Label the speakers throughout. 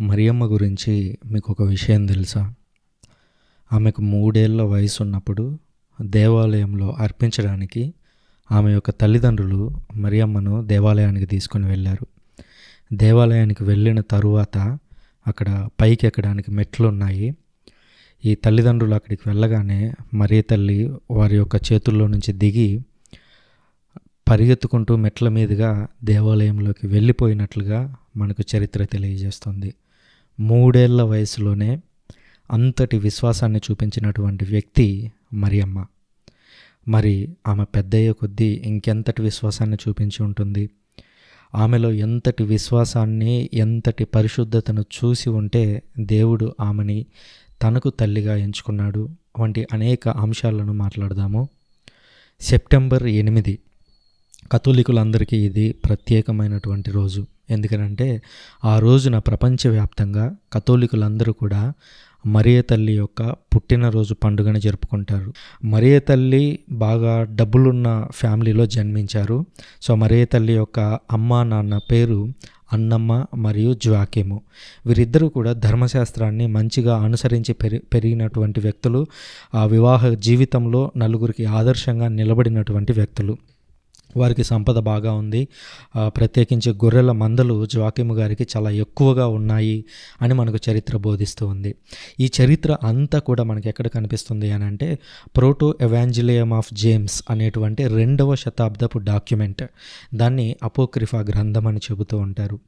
Speaker 1: మరియమ్మ గురించి మీకు ఒక విషయం తెలుసా? ఆమెకు మూడేళ్ళ వయసు ఉన్నప్పుడు దేవాలయంలో అర్పించడానికి ఆమె యొక్క తల్లిదండ్రులు మరియమ్మను దేవాలయానికి తీసుకొని వెళ్ళారు. దేవాలయానికి వెళ్ళిన తరువాత అక్కడ పైకి ఎక్కడానికి మెట్లు ఉన్నాయి ఈ తల్లిదండ్రులు అక్కడికి వెళ్ళగానే మరీ తల్లి వారి యొక్క చేతుల్లో నుంచి దిగి పరిగెత్తుకుంటూ మెట్ల మీదుగా దేవాలయంలోకి వెళ్ళిపోయినట్లుగా మనకు చరిత్ర తెలియజేస్తుంది. మూడేళ్ళ వయసులోనే అంతటి విశ్వాసాన్ని చూపించినటువంటి వ్యక్తి మరియమ్మ. మరి ఆమె పెద్దయ్య కొద్దీ ఇంకెంతటి విశ్వాసాన్ని చూపించి ఉంటుంది? ఆమెలో ఎంతటి విశ్వాసాన్ని ఎంతటి పరిశుద్ధతను చూసి ఉంటే దేవుడు ఆమెని తనకు తల్లిగా ఎంచుకున్నాడు? వంటి అనేక అంశాలను మాట్లాడదాము. సెప్టెంబర్ ఎనిమిది. కథోలికులందరికీ ఇది ప్రత్యేకమైనటువంటి రోజు. ఎందుకనంటే ఆ రోజున ప్రపంచవ్యాప్తంగా కథోలికులందరూ కూడా మరియ తల్లి యొక్క పుట్టినరోజు పండుగను జరుపుకుంటారు. మరియ తల్లి బాగా డబ్బులున్న ఫ్యామిలీలో జన్మించారు. సో మరియ తల్లి యొక్క అమ్మ నాన్న పేరు అన్నమ్మ మరియు జ్వాకేము. వీరిద్దరూ కూడా ధర్మశాస్త్రాన్ని మంచిగా అనుసరించి పెరి పెరిగినటువంటి వ్యక్తులు. ఆ వివాహ జీవితంలో నలుగురికి ఆదర్శంగా నిలబడినటువంటి వ్యక్తులు. వారికి సంపద బాగా ఉంది. ప్రత్యేకించి గొర్రెల మందలు జ్వాకిము గారికి చాలా ఎక్కువగా ఉన్నాయి అని మనకు చరిత్ర బోధిస్తూ ఉంది. ఈ చరిత్ర అంతా కూడా మనకి ఎక్కడ కనిపిస్తుంది అని అంటే ప్రోటో ఎవాంజిలియం ఆఫ్ జేమ్స్ అనేటువంటి రెండవ శతాబ్దపు డాక్యుమెంట్. దాన్ని అపోక్రిఫా గ్రంథం అని చెబుతూ ఉంటారు.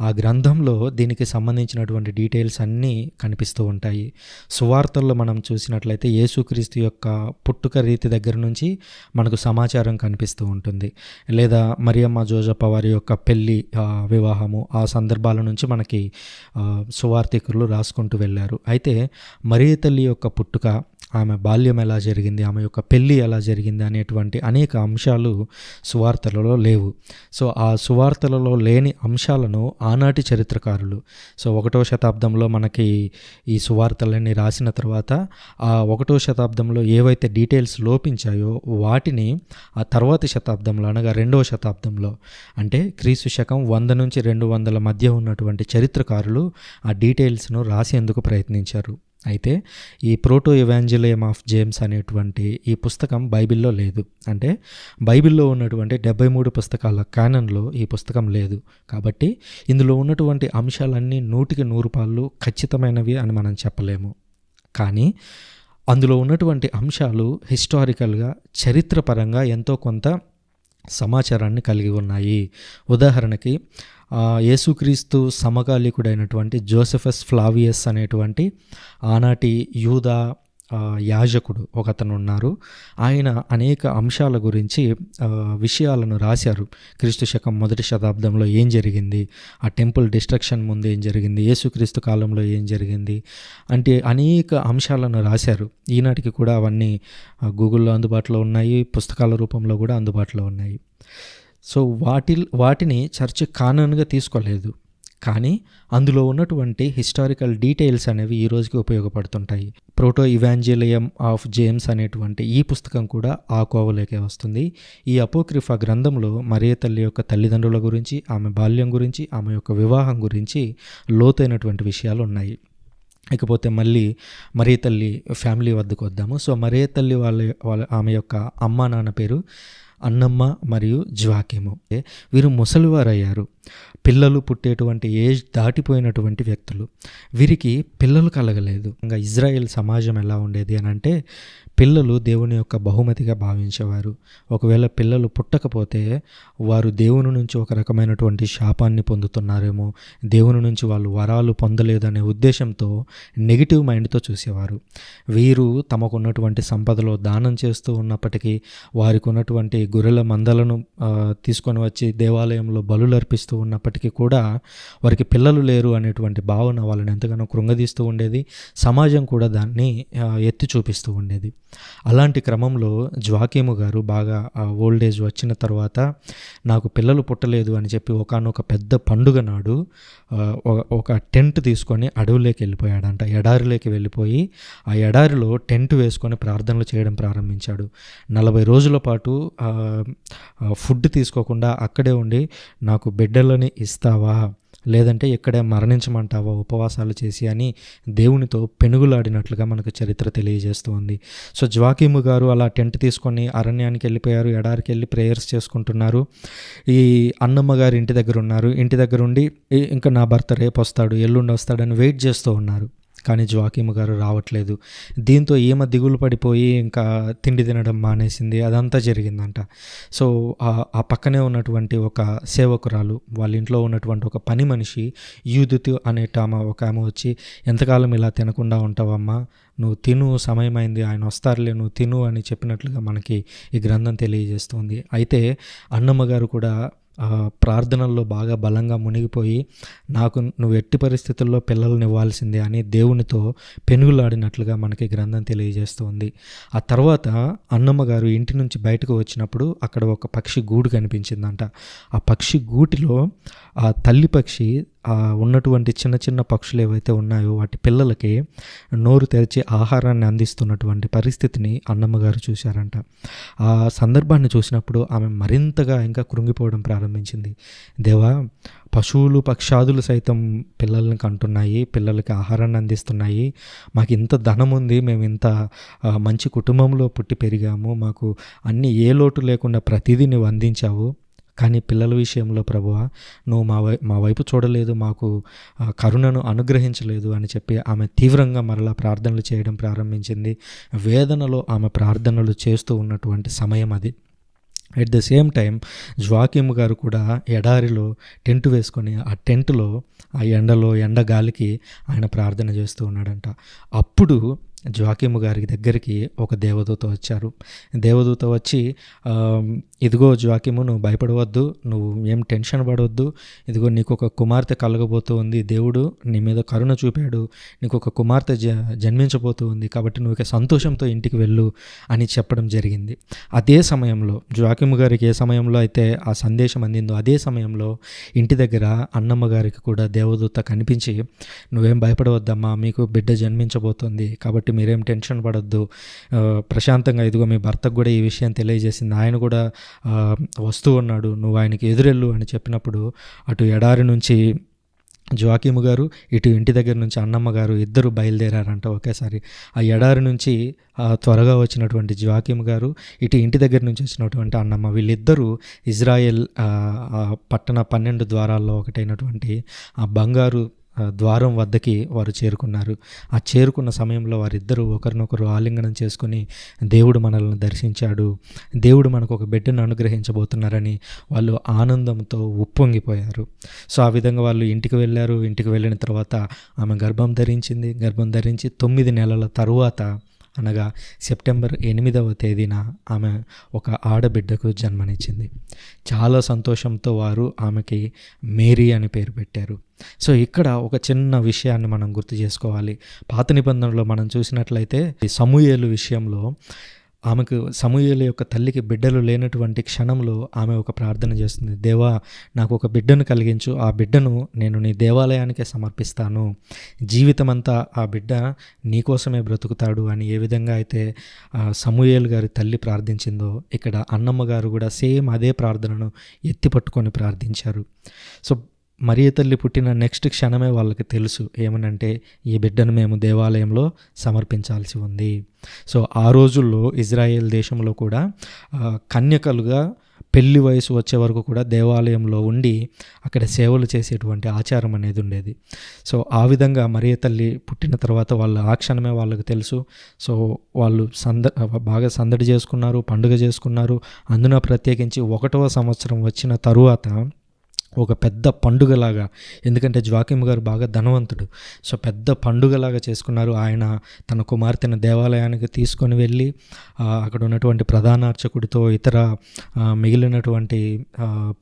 Speaker 1: ఆ గ్రంథంలో దీనికి సంబంధించినటువంటి డీటెయిల్స్ అన్నీ కనిపిస్తూ ఉంటాయి. సువార్తల్లో మనం చూసినట్లయితే యేసుక్రీస్తు యొక్క పుట్టుక రీతి దగ్గర నుంచి మనకు సమాచారం కనిపిస్తూ ఉంటుంది. లేదా మరియమ్మ జోజప్ప వారి యొక్క పెళ్ళి వివాహము ఆ సందర్భాల నుంచి మనకి సువార్థికులు రాసుకుంటూ వెళ్ళారు. అయితే మరియ తల్లి యొక్క పుట్టుక ఆమె బాల్యం ఎలా జరిగింది ఆమె యొక్క పెళ్ళి ఎలా జరిగింది అనేటువంటి అనేక అంశాలు సువార్తలలో లేవు. సో ఆ సువార్తలలో లేని అంశాలను ఆనాటి చరిత్రకారులు సో ఒకటో శతాబ్దంలో మనకి ఈ సువార్తలన్నీ రాసిన తర్వాత ఆ ఒకటో శతాబ్దంలో ఏవైతే డీటెయిల్స్ లోపించాయో వాటిని ఆ తర్వాతి శతాబ్దంలో అనగా రెండవ శతాబ్దంలో అంటే క్రీస్తు శకం వంద నుంచి రెండు వందల మధ్య ఉన్నటువంటి చరిత్రకారులు ఆ డీటెయిల్స్ను రాసేందుకు ప్రయత్నించారు. అయితే ఈ ప్రోటో ఎవాంజలియం ఆఫ్ జేమ్స్ అనేటువంటి ఈ పుస్తకం బైబిల్లో లేదు. అంటే బైబిల్లో ఉన్నటువంటి డెబ్బై మూడు పుస్తకాల కానన్లో ఈ పుస్తకం లేదు. కాబట్టి ఇందులో ఉన్నటువంటి అంశాలన్నీ నూటికి నూరు పాళ్ళు ఖచ్చితమైనవి అని మనం చెప్పలేము. కానీ అందులో ఉన్నటువంటి అంశాలు హిస్టారికల్గా చరిత్రపరంగా ఎంతో కొంత సమాచారాన్ని కలిగి ఉన్నాయి. ఉదాహరణకి యేసుక్రీస్తు సమకాలీకుడైనటువంటి జోసెఫస్ ఫ్లావియస్ అనేటువంటి ఆనాటి యూదా యాజకుడు ఒకతను ఉన్నారు ఆయన అనేక అంశాల గురించి విషయాలను రాశారు. క్రీస్తు శకం మొదటి శతాబ్దంలో ఏం జరిగింది? ఆ టెంపుల్ డిస్ట్రక్షన్ ముందు ఏం జరిగింది? యేసుక్రీస్తు కాలంలో ఏం జరిగింది? అంటే అనేక అంశాలను రాశారు. ఈనాటికి కూడా అవన్నీ గూగుల్లో అందుబాటులో ఉన్నాయి. పుస్తకాల రూపంలో కూడా అందుబాటులో ఉన్నాయి. సో వాటి వాటిని చర్చ్ కానన్గా తీసుకోలేదు. కానీ అందులో ఉన్నటువంటి హిస్టారికల్ డీటెయిల్స్ అనేవి ఈ రోజుకి ఉపయోగపడుతుంటాయి. ప్రోటో ఇవాంజలియం ఆఫ్ జేమ్స్ అనేటువంటి ఈ పుస్తకం కూడా ఆ కోవలోకే వస్తుంది. ఈ అపోక్రిఫా గ్రంథంలో మరియ తల్లి యొక్క తల్లిదండ్రుల గురించి ఆమె బాల్యం గురించి ఆమె యొక్క వివాహం గురించి లోతైనటువంటి విషయాలు ఉన్నాయి. ఇకపోతే మళ్ళీ మరే తల్లి ఫ్యామిలీ వద్దకు వద్దాము. సో మరే తల్లి వాళ్ళ వాళ్ళ ఆమె యొక్క అమ్మ నాన్న పేరు అన్నమ్మ మరియు జ్వాకేము. వీరు ముసలివారయ్యారు. పిల్లలు పుట్టేటువంటి ఏజ్ దాటిపోయినటువంటి వ్యక్తులు. వీరికి పిల్లలు కలగలేదు. ఇంకా ఇజ్రాయెల్ సమాజం ఎలా ఉండేది అని అంటే పిల్లలు దేవుని యొక్క బహుమతిగా భావించేవారు. ఒకవేళ పిల్లలు పుట్టకపోతే వారు దేవుని నుంచి ఒక రకమైనటువంటి శాపాన్ని పొందుతున్నారేమో దేవుని నుంచి వాళ్ళు వరాలు పొందలేదనే ఉద్దేశంతో నెగిటివ్ మైండ్తో చూసేవారు. వీరు తమకున్నటువంటి సంపదలో దానం చేస్తూ ఉన్నప్పటికీ వారికి ఉన్నటువంటి గొర్రెల మందలను తీసుకొని వచ్చి దేవాలయంలో బలులు అర్పిస్తూ ఉన్నప్పటికీ కూడా వారికి పిల్లలు లేరు అనేటువంటి భావన వాళ్ళని ఎంతగానో కృంగదీస్తూ ఉండేది. సమాజం కూడా దాన్ని ఎత్తి చూపిస్తూ ఉండేది. అలాంటి క్రమంలో జ్వాకేము గారు బాగా ఓల్డ్ ఏజ్ వచ్చిన తర్వాత నాకు పిల్లలు పుట్టలేదు అని చెప్పి ఒకనొక పెద్ద పండుగ నాడు ఒక టెంట్ తీసుకొని అడవిలోకి వెళ్ళిపోయాడంట. ఎడారిలోకి వెళ్ళిపోయి ఆ ఎడారిలో టెంట్ వేసుకొని ప్రార్థనలు చేయడం ప్రారంభించాడు. నలభై రోజుల పాటు ఫుడ్ తీసుకోకుండా అక్కడే ఉండి నాకు బిడ్డలని ఇస్తావా? లేదంటే ఇక్కడే మరణించమంటావా ఉపవాసాలు చేసి అని దేవునితో పెనుగులాడినట్లుగా మనకు చరిత్ర తెలియజేస్తుంది. సో జ్వాకీము గారు అలా టెంట్ తీసుకొని అరణ్యానికి వెళ్ళిపోయారు ఎడారికి వెళ్ళి ప్రేయర్స్ చేసుకుంటున్నారు. ఈ అన్నమ్మ గారు ఇంటి దగ్గర ఉన్నారు. ఇంటి దగ్గర ఉండి ఇంకా నా భర్త రేపు వస్తాడు ఎల్లుండి వస్తాడని వెయిట్ చేస్తూ ఉన్నారు. కానీ జ్వాకీము గారు రావట్లేదు. దీంతో ఈమె దిగులు పడిపోయి ఇంకా తిండి తినడం మానేసింది. అదంతా జరిగిందంట. సో ఆ- పక్కనే ఉన్నటువంటి ఒక సేవకురాలు వాళ్ళ ఇంట్లో ఉన్నటువంటి ఒక పని మనిషి యూదుతు అనేట ఆమె ఒక ఆమె వచ్చి ఎంతకాలం ఇలా తినకుండా ఉంటావమ్మా? నువ్వు తిను సమయమైంది ఆయన వస్తారులే నువ్వు తిను అని చెప్పినట్లుగా మనకి ఈ గ్రంథం తెలియజేస్తుంది. అయితే అన్నమ్మ గారు కూడా ప్రార్థనల్లో బాగా బలంగా మునిగిపోయి నాకు నువ్వు ఎట్టి పరిస్థితుల్లో పిల్లల్ని ఇవ్వాల్సిందే అని దేవునితో పెనుగులాడినట్లుగా మనకి గ్రంథం తెలియజేస్తుంది. ఆ తర్వాత అన్నమ్మ గారు ఇంటి నుంచి బయటకు వచ్చినప్పుడు అక్కడ ఒక పక్షి గూడు కనిపించిందంట. ఆ పక్షి గూటిలో ఆ తల్లి పక్షి ఉన్నటువంటి చిన్న చిన్న పక్షులు ఏవైతే ఉన్నాయో వాటి పిల్లలకి నోరు తెరిచి ఆహారాన్ని అందిస్తున్నటువంటి పరిస్థితిని అన్నమ్మ గారు చూశారంట. ఆ సందర్భాన్ని చూసినప్పుడు ఆమె మరింతగా ఇంకా కృంగిపోవడం ప్రారంభించింది. దేవా పశువులు పక్షాదులు సైతం పిల్లల్ని కంటున్నాయి పిల్లలకి ఆహారాన్ని అందిస్తున్నాయి. మాకు ఇంత ధనం ఉంది మేము ఇంత మంచి కుటుంబంలో పుట్టి పెరిగాము. మాకు అన్ని ఏ లోటు లేకుండా ప్రతిదీ నువ్వు అందించావు. కానీ పిల్లల విషయంలో ప్రభువా నువ్వు మా వై మా వైపు చూడలేదు మాకు ఆ, కరుణను అనుగ్రహించలేదు అని చెప్పి ఆమె తీవ్రంగా మరలా ప్రార్థనలు చేయడం ప్రారంభించింది. వేదనలో ఆమె ప్రార్థనలు చేస్తూ ఉన్నటువంటి సమయం అది. At the same time Joachim గారు కూడా ఎడారిలో టెంట్ వేసుకొని ఆ టెంట్లో ఆ ఎండలో ఎండ గాలికి ఆయన ప్రార్థన చేస్తూ ఉన్నాడంట. అప్పుడు జ్వాకిము గారి దగ్గరికి ఒక దేవదూత వచ్చారు. దేవదూత వచ్చి ఇదిగో జ్వాకిము నువ్వు భయపడవద్దు నువ్వు ఏం టెన్షన్ పడవద్దు. ఇదిగో నీకు ఒక కుమార్తె కలగబోతూ ఉంది. దేవుడు నీ మీద కరుణ చూపాడు. నీకు ఒక కుమార్తె జ జన్మించబోతూ ఉంది. కాబట్టి నువ్వు ఇక సంతోషంతో ఇంటికి వెళ్ళు అని చెప్పడం జరిగింది. అదే సమయంలో జ్వాకిము గారికి ఏ సమయంలో అయితే ఆ సందేశం అందిందో అదే సమయంలో ఇంటి దగ్గర అన్నమ్మ గారికి కూడా దేవదూత కనిపించి నువ్వేం భయపడవద్దమ్మా మీకు బిడ్డ జన్మించబోతుంది. కాబట్టి మీరేం టెన్షన్ పడొద్దు. ప్రశాంతంగా ఇదిగో మీ భర్తకు కూడా ఈ విషయం తెలియజేసింది. ఆయన కూడా వస్తూ ఉన్నాడు. నువ్వు ఆయనకి ఎదురెళ్ళు అని చెప్పినప్పుడు అటు ఎడారి నుంచి జోకీము గారు ఇటు ఇంటి దగ్గర నుంచి అన్నమ్మ గారు ఇద్దరు బయలుదేరారంట ఒకేసారి. ఆ ఎడారి నుంచి త్వరగా వచ్చినటువంటి జోకీము గారు ఇటు ఇంటి దగ్గర నుంచి వచ్చినటువంటి అన్నమ్మ వీళ్ళిద్దరూ ఇజ్రాయెల్ పట్టణ పన్నెండు ద్వారాల్లో ఒకటైనటువంటి ఆ బంగారు ద్వారం వద్దకి వారు చేరుకున్నారు. ఆ చేరుకున్న సమయంలో వారిద్దరూ ఒకరినొకరు ఆలింగనం చేసుకుని దేవుడు మనల్ని దర్శించాడు. దేవుడు మనకు ఒక బిడ్డను అనుగ్రహించబోతున్నారని వాళ్ళు ఆనందంతో ఉప్పొంగిపోయారు. సో ఆ విధంగా వాళ్ళు ఇంటికి వెళ్ళారు. ఇంటికి వెళ్ళిన తర్వాత ఆమె గర్భం ధరించింది. గర్భం ధరించి తొమ్మిది నెలల తరువాత అనగా సెప్టెంబర్ ఎనిమిదవ తేదీన ఆమె ఒక ఆడబిడ్డకు జన్మనిచ్చింది. చాలా సంతోషంతో వారు ఆమెకి మేరీ అని పేరు పెట్టారు. సో ఇక్కడ ఒక చిన్న విషయాన్ని మనం గుర్తు చేసుకోవాలి. పాత నిబంధనలో మనం చూసినట్లయితే ఈ విషయంలో ఆమెకు సమూహల యొక్క తల్లికి బిడ్డలు లేనటువంటి క్షణంలో ఆమె ఒక ప్రార్థన చేస్తుంది. దేవా నాకు ఒక బిడ్డను కలిగించు. ఆ బిడ్డను నేను నీ దేవాలయానికే సమర్పిస్తాను. జీవితమంతా ఆ బిడ్డ నీకోసమే బ్రతుకుతాడు అని ఏ విధంగా అయితే ఆ, గారి తల్లి ప్రార్థించిందో ఇక్కడ అన్నమ్మ గారు కూడా సేమ్ అదే ప్రార్థనను ఎత్తి పట్టుకొని ప్రార్థించారు. సో మరియ తల్లి పుట్టిన నెక్స్ట్ క్షణమే వాళ్ళకి తెలుసు ఏమనంటే ఈ బిడ్డను మేము దేవాలయంలో సమర్పించాల్సి ఉంది. సో ఆ రోజుల్లో ఇజ్రాయెల్ దేశంలో కూడా కన్యకలుగా పెళ్ళి వయసు వచ్చే వరకు కూడా దేవాలయంలో ఉండి అక్కడ సేవలు చేసేటువంటి ఆచారం అనేది ఉండేది. సో ఆ విధంగా మరియ తల్లి పుట్టిన తర్వాత వాళ్ళు ఆ క్షణమే వాళ్ళకి తెలుసు. సో వాళ్ళు సంద బాగా సందడి చేసుకున్నారు పండుగ చేసుకున్నారు. అందున ప్రత్యేకించి ఒకటవ సంవత్సరం వచ్చిన తరువాత ఒక పెద్ద పండుగలాగా. ఎందుకంటే జ్వాకిమ్ గారు బాగా ధనవంతుడు. సో పెద్ద పండుగలాగా చేసుకున్నారు. ఆయన తన కుమార్తెను దేవాలయానికి తీసుకొని వెళ్ళి అక్కడ ఉన్నటువంటి ప్రధాన అర్చకుడితో ఇతర మిగిలినటువంటి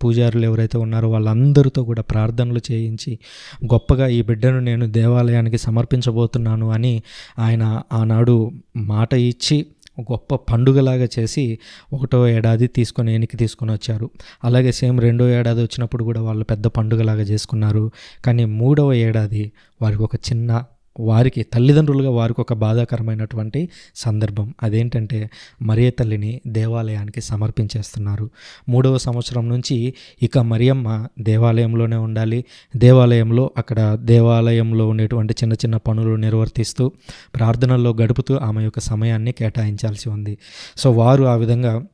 Speaker 1: పూజారులు ఎవరైతే ఉన్నారో వాళ్ళందరితో కూడా ప్రార్థనలు చేయించి గొప్పగా ఈ బిడ్డను నేను దేవాలయానికి సమర్పించబోతున్నాను అని ఆయన ఆనాడు మాట ఇచ్చి గొప్ప పండుగలాగా చేసి ఒకటో ఏడాది తీసుకొని వెనక్కి తీసుకొని వచ్చారు. అలాగే సేమ్ రెండో ఏడాది వచ్చినప్పుడు కూడా వాళ్ళు పెద్ద పండుగలాగా చేసుకున్నారు. కానీ మూడవ ఏడాది వారికి ఒక చిన్న వారికి తల్లిదండ్రులుగా వారికి ఒక బాధాకరమైనటువంటి సందర్భం. అదేంటంటే మరియ తల్లిని దేవాలయానికి సమర్పించేస్తున్నారు. మూడవ సంవత్సరం నుంచి ఇక మరియమ్మ దేవాలయంలోనే ఉండాలి. దేవాలయంలో అక్కడ దేవాలయంలో ఉండేటువంటి చిన్న చిన్న పనులు నిర్వర్తిస్తూ ప్రార్థనల్లో గడుపుతూ ఆమె యొక్క సమయాన్ని కేటాయించాల్సి ఉంది. సో వారు ఆ విధంగా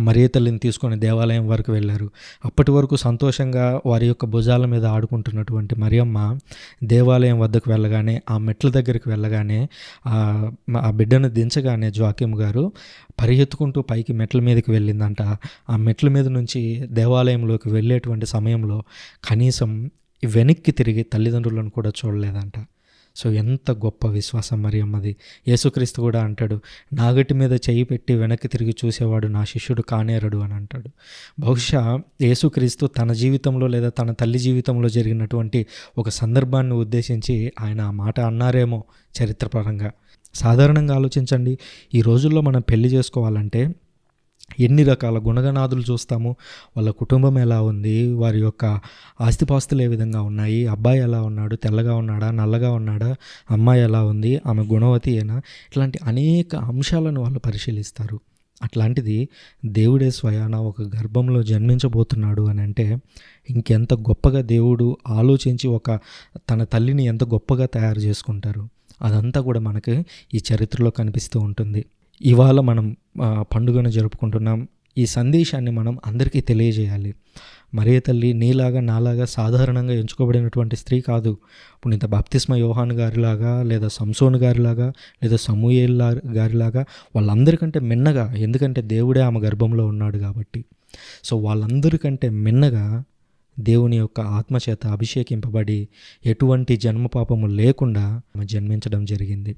Speaker 1: మరియ తల్లిని తీసుకొని దేవాలయం వరకు వెళ్ళారు. అప్పటి వరకు సంతోషంగా వారి యొక్క భుజాల మీద ఆడుకుంటున్నటువంటి మరియమ్మ దేవాలయం వద్దకు వెళ్ళగానే ఆ మెట్ల దగ్గరికి వెళ్ళగానే ఆ- ఆ బిడ్డను దించగానే జోకిం గారు పరిగెత్తుకుంటూ పైకి మెట్ల మీదకి వెళ్ళిందంట. ఆ మెట్ల మీద నుంచి దేవాలయంలోకి వెళ్ళేటువంటి సమయంలో కనీసం వెనక్కి తిరిగి తల్లిదండ్రులను కూడా చూడలేదంట. సో ఎంత గొప్ప విశ్వాసం మరి అమ్మది యేసుక్రీస్తు కూడా అంటాడు నాగటి మీద చేయి పెట్టి వెనక్కి తిరిగి చూసేవాడు నా శిష్యుడు కానేరడు అని అంటాడు. బహుశా యేసుక్రీస్తు తన జీవితంలో లేదా తన తల్లి జీవితంలో జరిగినటువంటి ఒక సందర్భాన్ని ఉద్దేశించి ఆయన ఆ మాట అన్నారేమో చరిత్రపరంగా. సాధారణంగా ఆలోచించండి ఈ రోజుల్లో మనం పెళ్ళి చేసుకోవాలంటే ఎన్ని రకాల గుణగణాదులు చూస్తాము? వాళ్ళ కుటుంబం ఎలా ఉంది? వారి యొక్క ఆస్తిపాస్తులు ఏ విధంగా ఉన్నాయి? అబ్బాయి ఎలా ఉన్నాడు? తెల్లగా ఉన్నాడా? నల్లగా ఉన్నాడా? అమ్మాయి ఎలా ఉంది? ఆమె గుణవతి ఏనా ఇట్లాంటి అనేక అంశాలను వాళ్ళు పరిశీలిస్తారు. అట్లాంటిది దేవుడే స్వయాన ఒక గర్భంలో జన్మించబోతున్నాడు అని అంటే ఇంకెంత గొప్పగా దేవుడు ఆలోచించి ఒక తన తల్లిని ఎంత గొప్పగా తయారు చేసుకుంటారు? అదంతా కూడా మనకి ఈ చరిత్రలో కనిపిస్తూ ఉంటుంది. ఇవాళ మనం పండుగను జరుపుకుంటున్నాం. ఈ సందేశాన్ని మనం అందరికీ తెలియజేయాలి. మరే తల్లి నీలాగా నాలాగా సాధారణంగా ఎంచుకోబడినటువంటి స్త్రీ కాదు. ఇప్పుడు ఇంత బాప్తిస్మ యోహాన్ గారిలాగా లేదా సంసోన్ గారిలాగా లేదా సమూయేల్ గారిలాగా వాళ్ళందరికంటే మిన్నగా ఎందుకంటే దేవుడే ఆమె గర్భంలో ఉన్నాడు కాబట్టి. సో వాళ్ళందరికంటే మిన్నగా దేవుని యొక్క ఆత్మచేత అభిషేకింపబడి ఎటువంటి జన్మ పాపము లేకుండా ఆమె జన్మించడం జరిగింది.